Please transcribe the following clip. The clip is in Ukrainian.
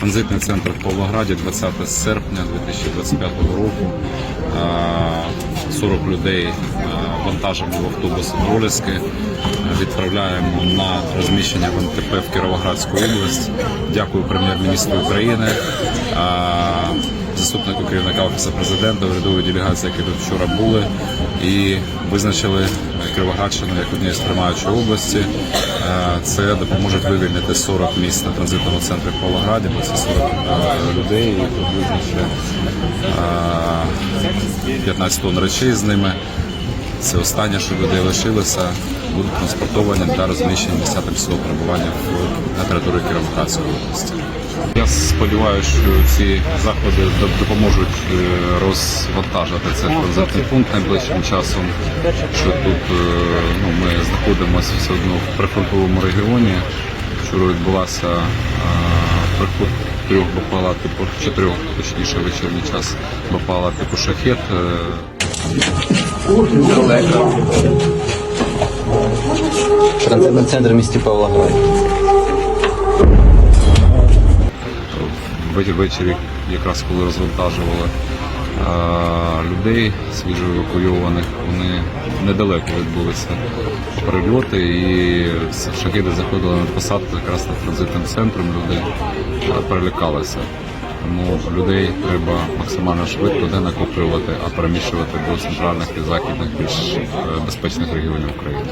Транзитний центр в Павлограді 20 серпня 2025 року. Е, 40 людей вантажимо в автобус Проліски. Е, Відправляємо на розміщення в НТП в Кіровоградську область. Дякую прем'єр-міністру України, заступнику керівника офісу президента, урядової делегації, які тут вчора були, і визначили Кіровоградщину як однієї з приймаючої області. Е, Це допоможе вивільнити 40 місць на транзитному центрі в Павлограді, бо це 40 е, людей приблизно ще е, 15 тонн речей з ними. Це останнє, що людей лишилося, будуть транспортовані та розміщені місця тимчасового перебування на території Кіровоградської області. Я сподіваюся, що ці заходи допоможуть е, розвантажити цей транзитний пункт найближчим часом. Що тут е, ну, ми знаходимося все одно в прифронтовому регіоні. Вчора відбулася е, приход трьох БПЛА типу чотирьох, точніше вечірній час БПЛА типу шахет. Транзитний центр в місті Павлоград. Ввечері якраз коли розвантажували людей свіжо евакуйованих, вони недалеко відбулися прильоти і шахіди заходили на посадку якраз над транзитним центром. Люди перелякалися. Тому людей треба максимально швидко не накоплювати, а переміщувати до центральних і західних більш е, безпечних регіонів України.